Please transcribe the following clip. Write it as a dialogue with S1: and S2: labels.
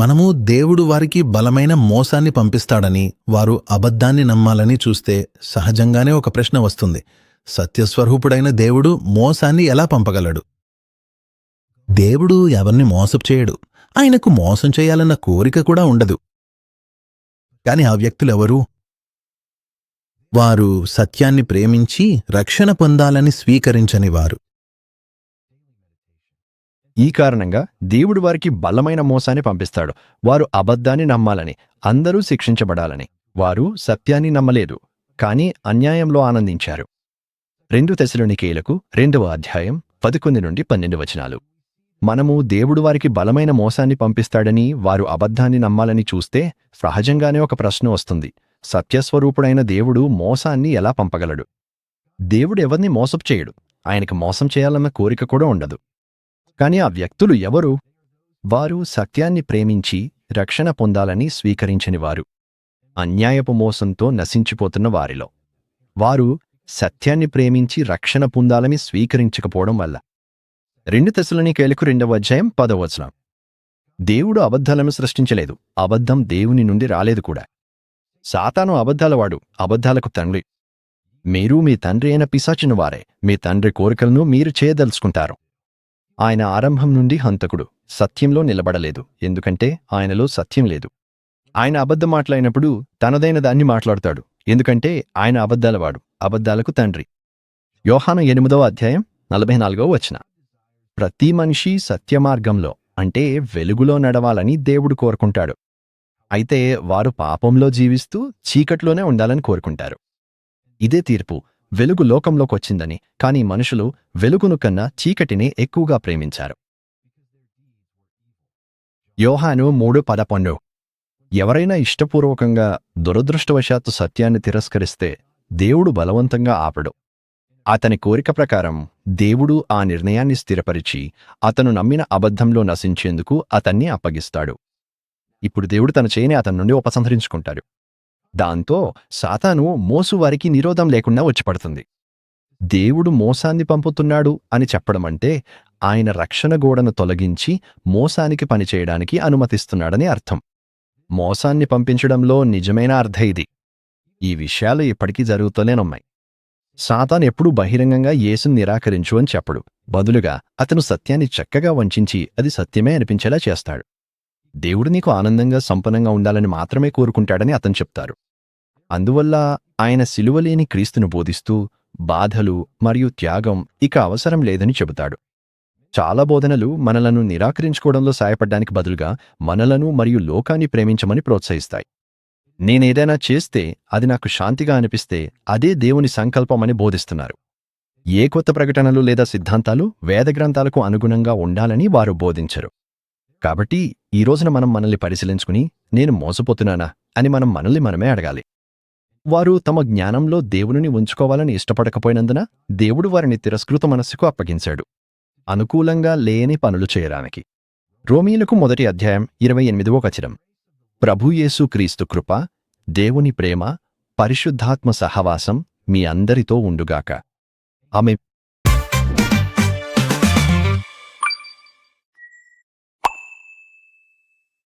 S1: మనము దేవుడు వారికి బలమైన మోసాన్ని పంపిస్తాడని వారు అబద్ధాన్ని నమ్మాలని చూస్తే సహజంగానే ఒక ప్రశ్న వస్తుంది. సత్యస్వరూపుడైన దేవుడు మోసాన్ని ఎలా పంపగలడు? దేవుడు ఎవరిని మోసం చేయడు. ఆయనకు మోసం చేయాలన్న కోరిక కూడా ఉండదు. కాని ఆ వ్యక్తులెవరు? వారు సత్యాన్ని ప్రేమించి రక్షణ పొందాలని స్వీకరించని వారు.
S2: ఈ కారణంగా దేవుడు వారికి బలమైన మోసాన్ని పంపిస్తాడు. వారు అబద్ధాన్ని నమ్మాలని అందరూ శిక్షించబడాలని. వారు సత్యాన్ని నమ్మలేదు కాని అన్యాయంలో ఆనందించారు. రెండు తెశలోనికేయులకు రెండవ అధ్యాయం పదకొండు నుండి పన్నెండు వచనాలు. మనము దేవుడు వారికి బలమైన మోసాన్ని పంపిస్తాడని వారు అబద్ధాన్ని నమ్మాలని చూస్తే సహజంగానే ఒక ప్రశ్న వస్తుంది. సత్యస్వరూపుడైన దేవుడు మోసాన్ని ఎలా పంపగలడు? దేవుడు ఎవరిని మోసపు చేయడు. ఆయనకు మోసం చేయాలన్న కోరిక కూడా ఉండదు. కాని ఆ వ్యక్తులు ఎవరు? వారు సత్యాన్ని ప్రేమించి రక్షణ పొందాలని స్వీకరించనివారు అన్యాయపు మోసంతో నశించిపోతున్న వారిలో. వారు సత్యాన్ని ప్రేమించి రక్షణ పొందాలని స్వీకరించకపోవడం వల్ల. రెండు తెశలోనికేయులకు రెండవ అధ్యాయం పదవచనం దేవుడు అబద్ధాలను సృష్టించలేదు. అబద్ధం దేవుని నుండి రాలేదు కూడా. సాతాను అబద్ధాలవాడు అబద్ధాలకు తండ్రి. మీరు మీ తండ్రి అయిన పిశాచిన వారే మీ తండ్రి కోరికలను మీరు చేయదలుచుకుంటారు. ఆయన ఆరంభం నుండి హంతకుడు. సత్యంలో నిలబడలేదు. ఎందుకంటే ఆయనలో సత్యం లేదు. ఆయన అబద్ధం మాట్లాడినప్పుడు తనదైన దాన్ని మాట్లాడుతాడు. ఎందుకంటే ఆయన అబద్ధాలవాడు అబద్ధాలకు తండ్రి. యోహాను ఎనిమిదవ అధ్యాయం నలభై నాలుగవ వచన. ప్రతి మనిషి సత్యమార్గంలో అంటే వెలుగులో నడవాలని దేవుడు కోరుకుంటాడు. అయితే వారు పాపంలో జీవిస్తూ చీకట్లోనే ఉండాలని కోరుకుంటారు. ఇదే తీర్పు. వెలుగు లోకంలోకొచ్చిందని కాని మనుషులు వెలుగును కన్నా చీకటినే ఎక్కువగా ప్రేమించారు. యోహాను మూడు పదపండు ఎవరైనా ఇష్టపూర్వకంగా దురదృష్టవశాత్తు సత్యాన్ని తిరస్కరిస్తే దేవుడు బలవంతంగా ఆపడు. అతని కోరిక ప్రకారం దేవుడు ఆ నిర్ణయాన్ని స్థిరపరిచి అతను నమ్మిన అబద్ధంలో నశించేందుకు అతన్ని అప్పగిస్తాడు. ఇప్పుడు దేవుడు తన చేయని అతని నుండి ఉపసంహరించుకుంటాడు. దాంతో సాతాను మోసువారికి నిరోధం లేకుండా వచ్చిపడుతుంది దేవుడు మోసాన్ని పంపుతున్నాడు అని చెప్పడమంటే ఆయన రక్షణ గోడను తొలగించి మోసానికి పనిచేయడానికి అనుమతిస్తున్నాడని అర్థం. మోసాన్ని పంపించడంలో నిజమైన అర్థ ఇది. ఈ విషయాలు ఇప్పటికీ జరుగుతూనేనున్నాయి సాతాన్ ఎప్పుడూ బహిరంగంగా యేసుని నిరాకరించు అని చెప్పడు. బదులుగా అతను సత్యాన్ని చక్కగా వంచించి అది సత్యమే అనిపించేలా చేస్తాడు. దేవుడు నీకు ఆనందంగా సంపన్నంగా ఉండాలని మాత్రమే కోరుకుంటాడని అతను చెప్తారు. అందువల్ల ఆయన సిలువలేని క్రీస్తును బోధిస్తూ బాధలు మరియు త్యాగం ఇక అవసరం లేదని చెబుతాడు. చాలా బోధనలు మనలను నిరాకరించుకోవడంలో సాయపడ్డానికి బదులుగా మనలను మరియు లోకాన్ని ప్రేమించమని ప్రోత్సహిస్తాయి. నేనేదైనా చేస్తే అది నాకు శాంతిగా అనిపిస్తే అదే దేవుని సంకల్పమని బోధిస్తున్నారు. ఏ కొత్త ప్రకటనలు లేదా సిద్ధాంతాలు వేదగ్రంథాలకు అనుగుణంగా ఉండాలని వారు బోధించరు. కాబట్టి ఈ రోజున మనం మనల్ని పరిశీలించుకుని నేను మోసపోతున్నానా అని మనం మనల్ని మనమే అడగాలి. వారు తమ జ్ఞానంలో దేవునిని ఉంచుకోవాలని ఇష్టపడకపోయినందున దేవుడు వారిని తిరస్కృత మనస్సుకు అప్పగించాడు. అనుకూలంగా లేని పనులు చేయడానికి. రోమీలకు మొదటి అధ్యాయం ఇరవై ఎనిమిదవ కచిరం ప్రభుయేసు క్రీస్తు కృప దేవుని ప్రేమ పరిశుద్ధాత్మ సహవాసం మీ అందరితో ఉండుగాక. ఆమె